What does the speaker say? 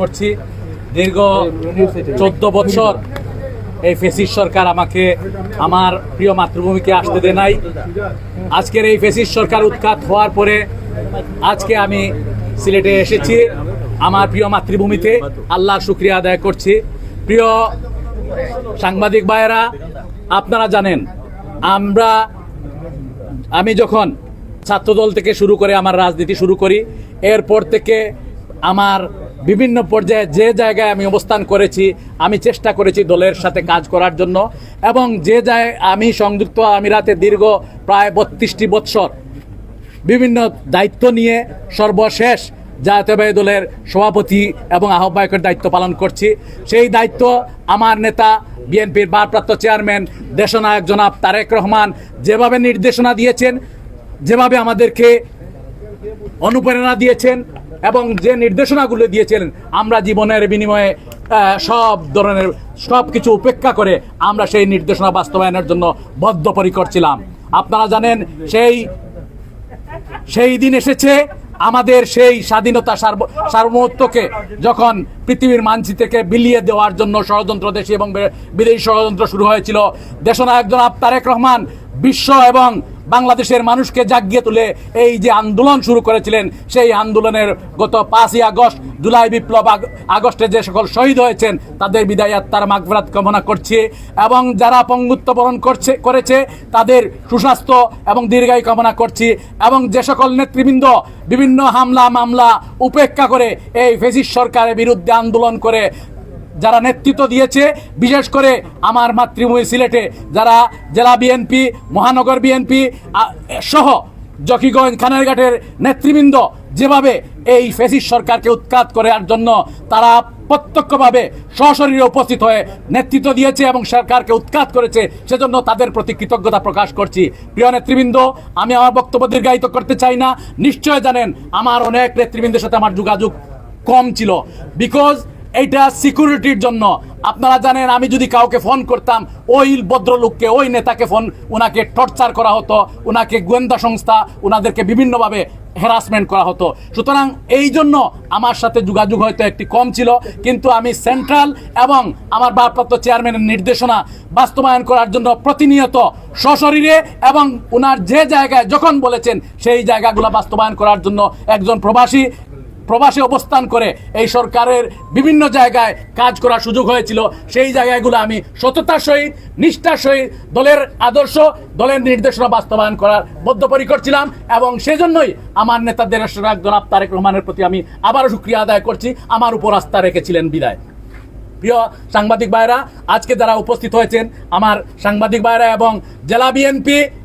করছি। দীর্ঘ চোদ্দ বছর এই ফেসিস সরকার আমাকে, আমার প্রিয় মাতৃভূমিকে আসতে দেয় নাই। আজকের এই ফেসিস সরকার উৎখাত হওয়ার পরে আজকে আমি সিলেটে এসেছি, আমার প্রিয় মাতৃভূমিতে। আল্লাহ শুক্রিয়া আদায় করছি। প্রিয় সাংবাদিক ভাইয়েরা, আপনারা জানেন, আমরা, আমি যখন ছাত্রদল থেকে শুরু করে আমার রাজনীতি শুরু করি, এরপর থেকে আমার বিভিন্ন পর্যায়ে যে জায়গায় আমি অবস্থান করেছি, আমি চেষ্টা করেছি দলের সাথে কাজ করার জন্য এবং যে জায়গায় আমি সংযুক্ত আমিরাতে দীর্ঘ প্রায় বত্রিশটি বৎসর বিভিন্ন দায়িত্ব নিয়ে সর্বশেষ জাতীয়বাদী দলের সভাপতি এবং আহ্বায়কের দায়িত্ব পালন করছি। সেই দায়িত্ব আমার নেতা, বিএনপির ভারপ্রাপ্ত চেয়ারম্যান, দেশনায়ক জনাব তারেক রহমান যেভাবে নির্দেশনা দিয়েছেন, যেভাবে আমাদেরকে অনুপ্রেরণা দিয়েছেন এবং যে নির্দেশনাগুলো দিয়েছিলেন, আমরা জীবনের বিনিময়ে সব ধরনের, সব কিছু উপেক্ষা করে আমরা সেই নির্দেশনা বাস্তবায়নের জন্য বদ্ধপরিকর ছিলাম। আপনারা জানেন, সেই সেই দিন এসেছে আমাদের সেই স্বাধীনতা সার্ব- সার্বভৌমত্বকে যখন পৃথিবীর মানচিত্র থেকে বিলিয়ে দেওয়ার জন্য ষড়যন্ত্র দেশি এবং বিদেশি ষড়যন্ত্র শুরু হয়েছিল। দেশনায়ক জনাব তারেক রহমান বিশ্ব এবং বাংলাদেশের মানুষকে জাগিয়ে তুলে এই যে আন্দোলন শুরু করেছিলেন, সেই আন্দোলনের গত পাঁচই আগস্ট, জুলাই বিপ্লব আগ- আগস্টে যে সকল শহীদ হয়েছেন, তাদের বিদায় আত্মার কামনা করছি এবং যারা পঙ্গুত্ব বরণ করছে, করেছে, তাদের সুস্বাস্থ্য এবং দীর্ঘায়ু কামনা করছি এবং যে সকল নেতৃবৃন্দ বিভিন্ন হামলা, মামলা উপেক্ষা করে এই ফেসিস সরকারের বিরুদ্ধে আন্দোলন করে যারা নেতৃত্ব দিয়েছে, বিশেষ করে আমার মাতৃভূমি সিলেটে যারা জেলা বিএনপি মহানগর বিএনপি সহ জকিগঞ্জ খানারঘাটের নেতৃবৃন্দ যেভাবে এই ফেসিস সরকারকে উৎখাত করার জন্য তারা প্রত্যক্ষভাবে সশরীরে উপস্থিত হয়ে নেতৃত্ব দিয়েছে এবং সরকারকে উৎখাত করেছে, সেজন্য তাদের প্রতি কৃতজ্ঞতা প্রকাশ করছি। প্রিয় নেতৃবৃন্দ, আমি আমার বক্তব্য দীর্ঘায়িত করতে চাই না। নিশ্চয় জানেন, আমার অনেক নেতৃবৃন্দের সাথে আমার যোগাযোগ কম ছিল। বিকজ এইটা সিকিউরিটির জন্য। আপনারা জানেন, আমি যদি কাউকে ফোন করতাম, ওই ভদ্রলোককে, ওই নেতাকে ফোন ওনাকে টর্চার করা হতো ওনাকে গোয়েন্দা সংস্থা ওনাদেরকে বিভিন্নভাবে হ্যারাসমেন্ট করা হতো। সুতরাং এই জন্য আমার সাথে যোগাযোগ হয়তো একটি কম ছিল, কিন্তু আমি সেন্ট্রাল এবং আমার ভারপ্রাপ্ত চেয়ারম্যানের নির্দেশনা বাস্তবায়ন করার জন্য প্রতিনিয়ত সশরীরে এবং ওনার যে জায়গায় যখন বলেছেন, সেই জায়গাগুলো বাস্তবায়ন করার জন্য একজন প্রবাসী প্রবাসে অবস্থান করে এই সরকারের বিভিন্ন জায়গায় কাজ করার সুযোগ হয়েছিল। সেই জায়গাগুলো আমি সততার সহিত, নিষ্ঠার সহিত, দলের আদর্শ, দলের নির্দেশনা বাস্তবায়ন করার বদ্ধপরিকর ছিলাম এবং সেজন্যই আমার নেতাদের জনাব তারেক রহমানের প্রতি আমি আবারও শুক্রিয়া আদায় করছি। আমার উপর আস্থা রেখেছিলেন বিদায়। প্রিয় সাংবাদিক ভাইরা আজকে যারা উপস্থিত হয়েছেন, আমার সাংবাদিক ভাইরা এবং জেলা বিএনপি